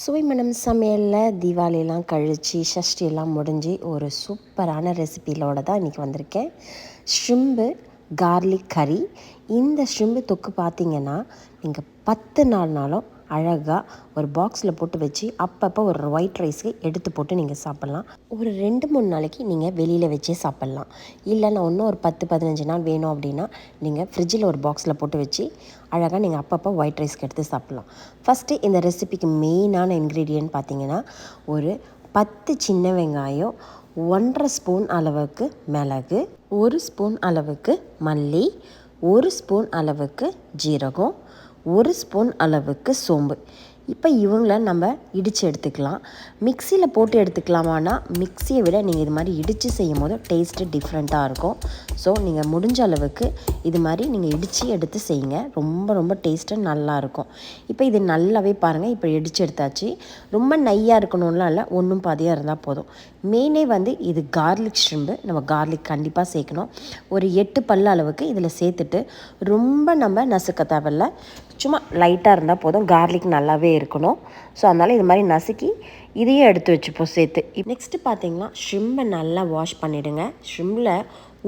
சுவைமணம் சமையலில் தீபாவளியெல்லாம் கழித்து சஷ்டியெல்லாம் முடிஞ்சு ஒரு சூப்பரான ரெசிபியிலோட தான் இன்றைக்கி வந்திருக்கேன். ஷ்ரிம்பு கார்லிக் கறி. இந்த ஷ்ரிம்பு தொக்கு பார்த்திங்கன்னா நீங்கள் பத்து நாள்னாலும் அழகாக ஒரு பாக்ஸில் போட்டு வச்சு அப்பப்போ ஒரு ஒயிட் ரைஸ்க்கு எடுத்து போட்டு நீங்கள் சாப்பிட்லாம். ஒரு ரெண்டு மூணு நாளைக்கு நீங்கள் வெளியில் வச்சே சாப்பிட்லாம். இல்லை நான் இன்னும் ஒரு பத்து பதினஞ்சு நாள் வேணும் அப்படின்னா நீங்கள் ஃப்ரிட்ஜில் ஒரு பாக்ஸில் போட்டு வச்சு அழகாக நீங்கள் அப்பப்போ ஒயிட் ரைஸ்க்கு எடுத்து சாப்பிட்லாம். ஃபஸ்ட்டு இந்த ரெசிபிக்கு மெயினான இன்க்ரீடியன்ட் பார்த்தீங்கன்னா ஒரு பத்து சின்ன வெங்காயம் ஒன்றரை ஸ்பூன் அளவுக்கு மிளகு ஒரு ஸ்பூன் அளவுக்கு மல்லி ஒரு ஸ்பூன் அளவுக்கு ஜீரகம் ஒரு ஸ்பூன் அளவுக்கு சோம்பு. இப்போ இவங்கள நம்ம இடித்து எடுத்துக்கலாம். மிக்சியில் போட்டு எடுத்துக்கலாமான்னா மிக்சியை விட நீங்கள் இது மாதிரி இடித்து செய்யும் போது டேஸ்ட்டு டிஃப்ரெண்ட்டாக இருக்கும். ஸோ நீங்கள் முடிஞ்ச அளவுக்கு இது மாதிரி நீங்கள் இடித்து எடுத்து செய்யுங்க. ரொம்ப ரொம்ப டேஸ்ட்டு நல்லாயிருக்கும் இப்போ இது நல்லாவே பாருங்கள் இப்போ இடித்து எடுத்தாச்சு. ரொம்ப நையாக இருக்கணும்லாம் இல்லை ஒன்றும் பாதியாக இருந்தால் போதும். மெயினே வந்து இது கார்லிக் ஷ்ரிம்பு நம்ம கார்லிக் கண்டிப்பாக சேர்க்கணும். ஒரு எட்டு பல்லு அளவுக்கு இதில் சேர்த்துட்டு ரொம்ப நம்ம நசுக்க தேவையில்ல. சும்மா லைட்டாக இருந்தால் போதும் கார்லிக் நல்லாவே இருக்கணும். ஸோ அதனால் இது மாதிரி நசுக்கி இதையும் எடுத்து வச்சுப்போம் சேர்த்து. நெக்ஸ்ட்டு பார்த்தீங்கன்னா ஷ்ரிம்பை நல்லா வாஷ் பண்ணிவிடுங்க ஷ்ரிம்பில்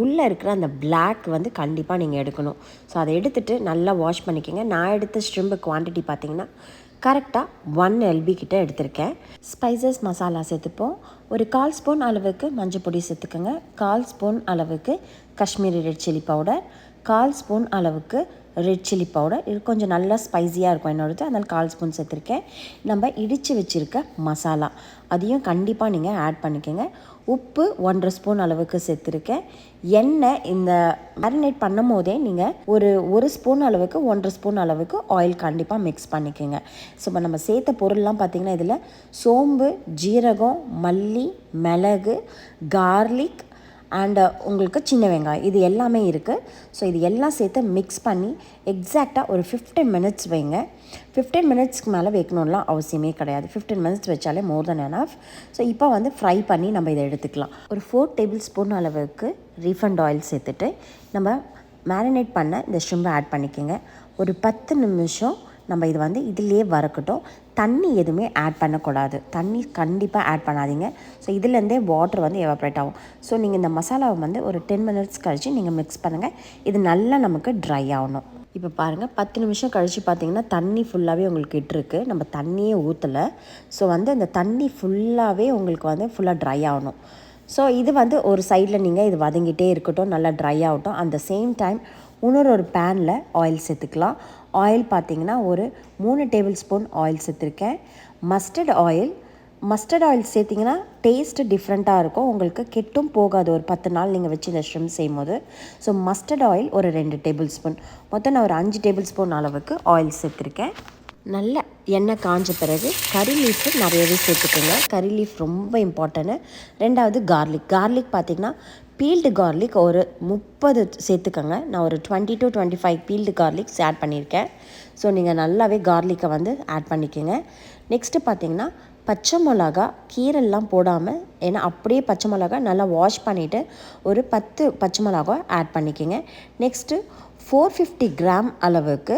உள்ளே இருக்கிற அந்த பிளாக் வந்து கண்டிப்பாக நீங்கள் எடுக்கணும். ஸோ அதை எடுத்துகிட்டு நல்லா வாஷ் பண்ணிக்கோங்க. நான் எடுத்த ஷ்ரிம்பு குவான்டிட்டி பார்த்தீங்கன்னா கரெக்டாக ஒன் எல்பி கிட்ட எடுத்திருக்கேன். ஸ்பைசஸ் மசாலா சேர்த்துப்போம். ஒரு கால் ஸ்பூன் அளவுக்கு மஞ்சள் பொடி சேர்த்துக்கோங்க. கால் ஸ்பூன் அளவுக்கு காஷ்மீரி ரெட் சில்லி பவுடர் கால் ஸ்பூன் அளவுக்கு ரெட் சில்லி பவுடர் இது கொஞ்சம் நல்லா ஸ்பைஸியாக இருக்கும் என்னோடது அதனால் கால் ஸ்பூன் சேர்த்துருக்கேன். நம்ம இடித்து வச்சுருக்க மசாலா. அதையும் கண்டிப்பாக நீங்கள் ஆட் பண்ணிக்கோங்க. உப்பு ஒன்றரை ஸ்பூன் அளவுக்கு சேர்த்துருக்கேன். எண்ணெய் இந்த மேரினேட் பண்ணும் போதே நீங்கள் ஒரு ஒரு ஸ்பூன் அளவுக்கு ஒன்றரை ஸ்பூன் அளவுக்கு ஆயில் கண்டிப்பாக மிக்ஸ் பண்ணிக்கோங்க. ஸோ இப்போ நம்ம சேர்த்த பொருள்லாம் பார்த்திங்கன்னா இதில் சோம்பு ஜீரகம் மல்லி மிளகு கார்லிக் அண்டு uh, உங்களுக்கு சின்ன வெங்காயம். இது எல்லாமே இருக்குது ஸோ இது எல்லாம் சேர்த்து மிக்ஸ் பண்ணி எக்ஸாக்டாக ஒரு ஃபிஃப்டீன் மினிட்ஸ் வைங்க. ஃபிஃப்டீன் மினிட்ஸ்க்கு மேலே வைக்கணும்லாம் அவசியமே கிடையாது. ஃபிஃப்டீன் மினிட்ஸ் வச்சாலே மோர் தென் எனஃப் ஸோ இப்போ வந்து ஃப்ரை பண்ணி நம்ம இதை எடுத்துக்கலாம். ஒரு ஃபோர் டேபிள் ஸ்பூன் அளவுக்கு ரீஃபண்ட் ஆயில் சேர்த்துட்டு நம்ம மேரினேட் பண்ண இந்த ஷ்ரிம்பை ஆட் பண்ணிக்கோங்க. ஒரு பத்து நிமிஷம் நம்ம இது வந்து இதுலேயே வறுக்கட்டும். தண்ணி எதுவுமே ஆட் பண்ணக்கூடாது. தண்ணி கண்டிப்பாக ஆட் பண்ணாதீங்க. ஸோ இதுலேருந்தே வாட்டர் வந்து எவாப்ரேட் ஆகும். ஸோ நீங்கள் இந்த மசாலாவை வந்து ஒரு டென் மினிட்ஸ் கழித்து நீங்கள் மிக்ஸ் பண்ணுங்கள் இது நல்லா நமக்கு ட்ரை ஆகணும். இப்போ பாருங்கள் பத்து நிமிஷம் கழித்து பார்த்தீங்கன்னா தண்ணி ஃபுல்லாகவே உங்களுக்கு இட்டுருக்கு. நம்ம தண்ணியே ஊற்றலை ஸோ வந்து அந்த தண்ணி ஃபுல்லாகவே உங்களுக்கு வந்து ஃபுல்லாக ட்ரை ஆகணும். ஸோ இது வந்து ஒரு சைடில் நீங்கள் இது வதங்கிட்டே இருக்கட்டும். நல்லா ட்ரை ஆகட்டும். அந்த சேம் டைம் இன்னொரு ஒரு பேனில் ஆயில் சேர்த்துக்கலாம். ஆயில் பார்த்திங்கன்னா ஒரு மூணு டேபிள் ஸ்பூன் ஆயில் சேர்த்துருக்கேன். மஸ்டர்ட் ஆயில் மஸ்டர்ட் ஆயில் சேர்த்திங்கன்னா டேஸ்ட்டு டிஃப்ரெண்ட்டாக இருக்கும். உங்களுக்கு கெட்டும் போகாது. ஒரு பத்து நாள் நீங்கள் வச்சு இந்த ஷ்ரிம் செய்யும் போது ஸோ மஸ்டர்ட் ஆயில் ஒரு ரெண்டு டேபிள் ஸ்பூன் மொத்தம் நான் ஒரு அஞ்சு டேபிள் ஸ்பூன் அளவுக்கு ஆயில் சேர்த்துருக்கேன். நல்ல எண்ணெய் காஞ்ச பிறகு கறி லீஃபு நிறையவே சேர்த்துக்கோங்க. கறி லீஃப் ரொம்ப இம்பார்ட்டன்ட்டு ரெண்டாவது கார்லிக் கார்லிக் பார்த்திங்கன்னா பீல்டு கார்லிக் ஒரு முப்பது சேர்த்துக்கோங்க. நான் ஒரு twenty to twenty five peeled garlics add பண்ணியிருக்கேன். ஸோ நீங்கள் நல்லாவே கார்லிக்கை வந்து ஆட் பண்ணிக்கோங்க. நெக்ஸ்ட்டு பார்த்தீங்கன்னா பச்சை மிளகா கீரெல்லாம் போடாமல் ஏன்னா அப்படியே பச்சை மிளகா நல்லா வாஷ் பண்ணிவிட்டு ஒரு பத்து பச்சை மிளகா ஆட் பண்ணிக்கோங்க. நெக்ஸ்ட்டு ஃபோர் ஃபிஃப்டி கிராம் அளவுக்கு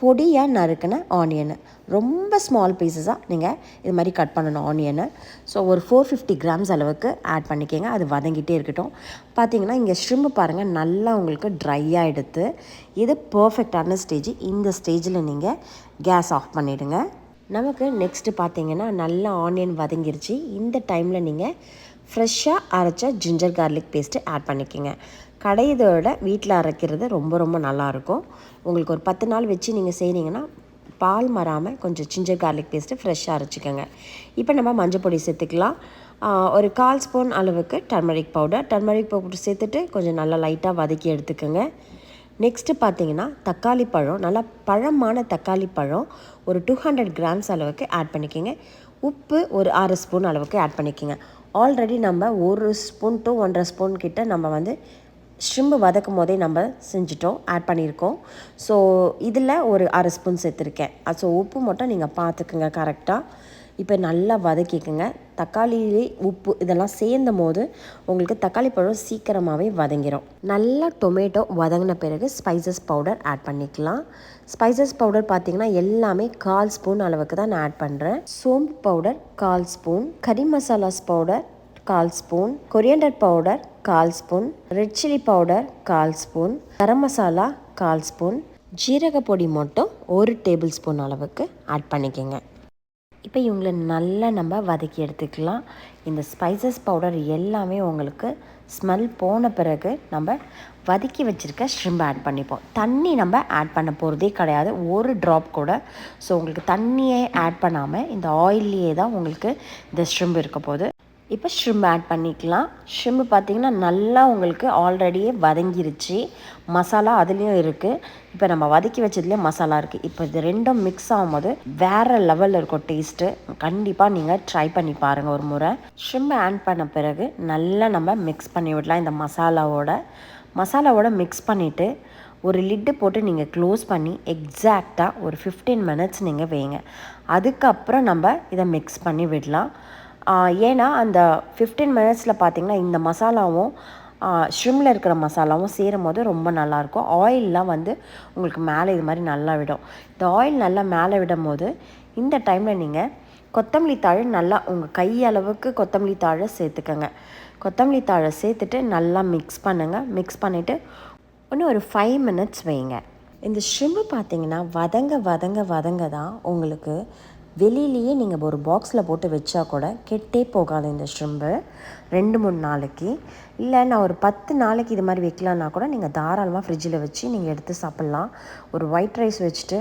பொடியாக நறுக்கின ஆனியனு. ரொம்ப ஸ்மால் பீசஸாக நீங்கள் இது மாதிரி கட் பண்ணணும் ஆனியனை. ஸோ ஒரு ஃபோர் ஃபிஃப்டி கிராம்ஸ் அளவுக்கு ஆட் பண்ணிக்கோங்க. அது வதங்கிட்டே இருக்கட்டும். பார்த்தீங்கன்னா இங்கே ஷ்ரிம்பு பாருங்கள் நல்லா உங்களுக்கு ட்ரையாக எடுத்து இது பர்ஃபெக்டான ஸ்டேஜ் இந்த ஸ்டேஜில் நீங்கள் கேஸ் ஆஃப் பண்ணிவிடுங்க நமக்கு நெக்ஸ்ட்டு பார்த்தீங்கன்னா நல்லா ஆனியன் வதங்கிருச்சு. இந்த டைமில் நீங்கள் ஃப்ரெஷ்ஷாக அரைச்ச ஜிஞ்சர் கார்லிக் பேஸ்ட்டு ஆட் பண்ணிக்கோங்க. கடையதோட வீட்டில் அரைக்கிறது ரொம்ப ரொம்ப நல்லாயிருக்கும். உங்களுக்கு ஒரு பத்து நாள் வச்சு நீங்கள் செய்கிறீங்கன்னா பால் மறாமல் கொஞ்சம் ஜிஞ்சர் கார்லிக் பேஸ்ட்டு ஃப்ரெஷ்ஷாக அரைச்சிக்கோங்க. இப்போ நம்ம மஞ்சள் பொடி சேர்த்துக்கலாம். ஒரு கால் ஸ்பூன் அளவுக்கு டர்மரிக் பவுடர். டர்மரிக் பவுடர் சேர்த்துட்டு கொஞ்சம் நல்லா லைட்டாக வதக்கி எடுத்துக்கோங்க. நெக்ஸ்ட்டு பார்த்தீங்கன்னா தக்காளி பழம் நல்லா பழமான தக்காளி பழம் ஒரு டூ ஹண்ட்ரட் கிராம்ஸ் அளவுக்கு ஆட் பண்ணிக்கோங்க. உப்பு ஒரு ஆறு ஸ்பூன் அளவுக்கு ஆட் பண்ணிக்கோங்க. ஆல்ரெடி நம்ம ஒரு ஸ்பூன் டு ஒன்றரை ஸ்பூன் கிட்ட நம்ம வந்து ஷ்ரிம்பு வதக்கும் போதே நம்ம செஞ்சிட்டோம் ஆட் பண்ணியிருக்கோம். ஸோ இதில் ஒரு அரை ஸ்பூன் சேர்த்துருக்கேன். ஸோ உப்பு மட்டும் நீங்கள் பார்த்துக்குங்க கரெக்டாக இப்போ நல்லா வதக்கிக்கோங்க. தக்காளியிலே உப்பு இதெல்லாம் சேர்ந்தும் போது உங்களுக்கு தக்காளி பழம் சீக்கிரமாகவே வதங்கிடும் நல்லா டொமேட்டோ வதங்கின பிறகு ஸ்பைசஸ் பவுடர் ஆட் பண்ணிக்கலாம். ஸ்பைசஸ் பவுடர் பார்த்தீங்கன்னா எல்லாமே கால் ஸ்பூன் அளவுக்கு தான் நான் ஆட் பண்ணுறேன் சோம்பு பவுடர் கால் ஸ்பூன் கறி மசாலாஸ் பவுடர் கால் ஸ்பூன் கொரியண்டர் பவுடர் கால் ஸ்பூன் ரெட் சில்லி பவுடர் கால் ஸ்பூன் கரம் மசாலா கால் ஸ்பூன் ஜீரக பொடி மட்டும் ஒரு டேபிள் ஸ்பூன் அளவுக்கு ஆட் பண்ணிக்கோங்க. இப்போ இவங்களை நல்லா நம்ம வதக்கி எடுத்துக்கலாம். இந்த ஸ்பைசஸ் பவுடர் எல்லாமே உங்களுக்கு ஸ்மெல் போன பிறகு நம்ம வதக்கி வச்சுருக்க ஷ்ரிம்ப் ஆட் பண்ணிப்போம். தண்ணி நம்ம ஆட் பண்ண போகிறதே கிடையாது. ஒரு ட்ராப் கூட. ஸோ உங்களுக்கு தண்ணியே ஆட் பண்ணாமல் இந்த ஆயில்லையே தான் உங்களுக்கு இந்த ஷ்ரிம்ப் இருக்க போகுது. இப்போ ஷ்ரிம்ப் ஆட் பண்ணிக்கலாம். ஷ்ரிம்ப் பார்த்திங்கன்னா நல்லா உங்களுக்கு ஆல்ரெடியே வதங்கிருச்சு. மசாலா அதுலேயும் இருக்குது இப்போ நம்ம வதக்கி வச்சதுலேயும் மசாலா இருக்குது இப்போ இது ரெண்டும் மிக்ஸ் ஆகும்போது வேறு லெவலில் இருக்கும் டேஸ்ட்டு கண்டிப்பாக நீங்கள் ட்ரை பண்ணி பாருங்கள் ஒரு முறை. ஷிம்மு ஆட் பண்ண பிறகு நல்லா நம்ம மிக்ஸ் பண்ணி விடலாம் இந்த மசாலாவோட. மசாலாவோட மிக்ஸ் பண்ணிவிட்டு ஒரு லிட்டு போட்டு நீங்கள் க்ளோஸ் பண்ணி எக்ஸாக்டாக ஒரு ஃபிஃப்டீன் மினிட்ஸ் நீங்கள் வைங்க. அதுக்கப்புறம் நம்ம இதை மிக்ஸ் பண்ணி விடலாம். ஏன்னா அந்த ஃபிஃப்டீன் மினிட்ஸில் பார்த்திங்கன்னா இந்த மசாலாவும் ஷ்ரிம்மில் இருக்கிற மசாலாவும் சேரும் போது ரொம்ப நல்லாயிருக்கும். ஆயிலெலாம் வந்து உங்களுக்கு மேலே இது மாதிரி நல்லா விடும். இந்த ஆயில் நல்லா மேலே விடும் போது இந்த டைமில் நீங்கள் கொத்தமல்லி தாழை நல்லா உங்கள் கையளவுக்கு கொத்தமல்லி தாழை சேர்த்துக்கங்க. கொத்தமல்லி தாழை சேர்த்துட்டு நல்லா மிக்ஸ் பண்ணுங்கள் மிக்ஸ் பண்ணிவிட்டு இன்னும் ஒரு ஃபைவ் மினிட்ஸ் வைங்க. இந்த ஷ்ரிம்பு பார்த்தீங்கன்னா வதங்க வதங்க வதங்க தான் உங்களுக்கு வெளியிலேயே நீங்கள் ஒரு பாக்ஸில் போட்டு வச்சா கூட கெட்டே போகாது இந்த ஷ்ரிம்பு ரெண்டு மூணு நாளைக்கு. இல்லை நான் ஒரு பத்து நாளைக்கு இது மாதிரி வைக்கலான்னா கூட நீங்கள் தாராளமாக ஃப்ரிட்ஜில் வச்சு நீங்கள் எடுத்து சாப்பிட்லாம். ஒரு ஒயிட் ரைஸ் வச்சுட்டு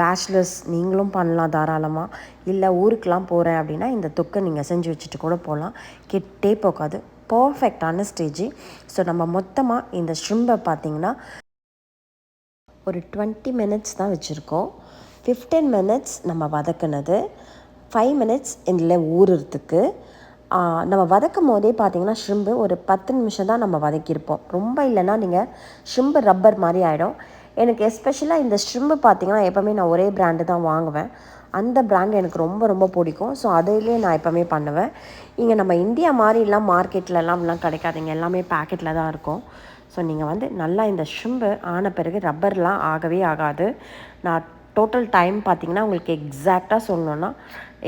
பேச்சுலர்ஸ் நீங்களும் பண்ணலாம் தாராளமாக இல்லை ஊருக்கெலாம் போகிறேன் அப்படின்னா இந்த தொக்கை நீங்கள் செஞ்சு வச்சுட்டு கூட போகலாம். கெட்டே போகாது. பர்ஃபெக்டான ஸ்டேஜ் ஸோ நம்ம மொத்தமாக இந்த ஷ்ரிம்பை பார்த்திங்கன்னா ஒரு டுவெண்ட்டி மினிட்ஸ் தான் வச்சுருக்கோம். ஃபிஃப்டீன் மினிட்ஸ் நம்ம வதக்குனது ஃபைவ் மினிட்ஸ் இதில் ஊறுறதுக்கு. நம்ம வதக்கும் போதே பார்த்தீங்கன்னா ஷ்ரிம்பு ஒரு பத்து நிமிஷம் தான் நம்ம வதக்கியிருப்போம். ரொம்ப இல்லைன்னா நீங்கள் ஷ்ரிம்பு ரப்பர் மாதிரி ஆகிடும் எனக்கு எஸ்பெஷலாக இந்த ஷ்ரிம்பு பார்த்தீங்கன்னா எப்போவுமே நான் ஒரே பிராண்டு தான் வாங்குவேன். அந்த பிராண்ட் எனக்கு ரொம்ப ரொம்ப பிடிக்கும். ஸோ அதிலே நான் எப்போவுமே பண்ணுவேன். இங்கே நம்ம இந்தியா மாதிரிலாம் மார்க்கெட்லலாம் அப்படிலாம் கிடைக்காதுங்க. எல்லாமே பேக்கெட்டில் தான் இருக்கும். ஸோ நீங்கள் வந்து நல்லா இந்த ஷிம்பு ஆன பிறகு ரப்பர்லாம் ஆகவே ஆகாது. நான் டோட்டல் டைம் பார்த்தீங்கன்னா உங்களுக்கு எக்ஸாக்டாக சொல்லணுன்னா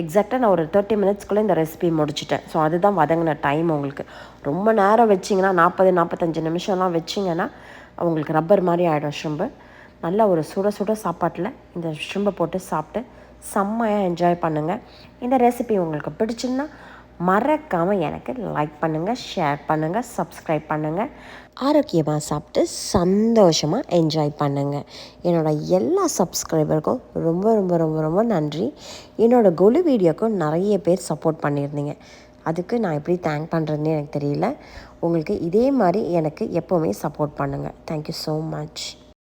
எக்ஸாக்டாக நான் ஒரு தேர்ட்டி மினிட்ஸ்க்குள்ளே இந்த ரெசிபி முடிச்சிட்டேன். ஸோ அதுதான் வதங்கின டைம் உங்களுக்கு. ரொம்ப நேரம் வச்சிங்கன்னா நாற்பது நாற்பத்தஞ்சு நிமிஷம்லாம் வச்சிங்கன்னா உங்களுக்கு ரப்பர் மாதிரி ஆகிடும் ஷ்ரிம்பு நல்லா ஒரு சுட சுட சாப்பாட்டில் இந்த ஷ்ரிம்பை போட்டு சாப்பிட்டு செம்மையாக என்ஜாய் பண்ணுங்கள் இந்த ரெசிபி உங்களுக்கு பிடிச்சிருந்தா மறக்காமல் எனக்கு லைக் பண்ணுங்கள் ஷேர் பண்ணுங்கள் சப்ஸ்கிரைப் பண்ணுங்கள் ஆரோக்கியமாக சாப்பிட்டு சந்தோஷமாக என்ஜாய் பண்ணுங்கள் என்னோடய எல்லா சப்ஸ்கிரைபருக்கும் ரொம்ப ரொம்ப ரொம்ப ரொம்ப நன்றி. என்னோடய கொலு வீடியோக்கும் நிறைய பேர் சப்போர்ட் பண்ணியிருந்தீங்க. அதுக்கு நான் எப்படி தேங்க் பண்ணுறதுனே எனக்கு தெரியல. உங்களுக்கு இதே மாதிரி எனக்கு எப்போவுமே சப்போர்ட் பண்ணுங்கள் தேங்க்யூ ஸோ மச்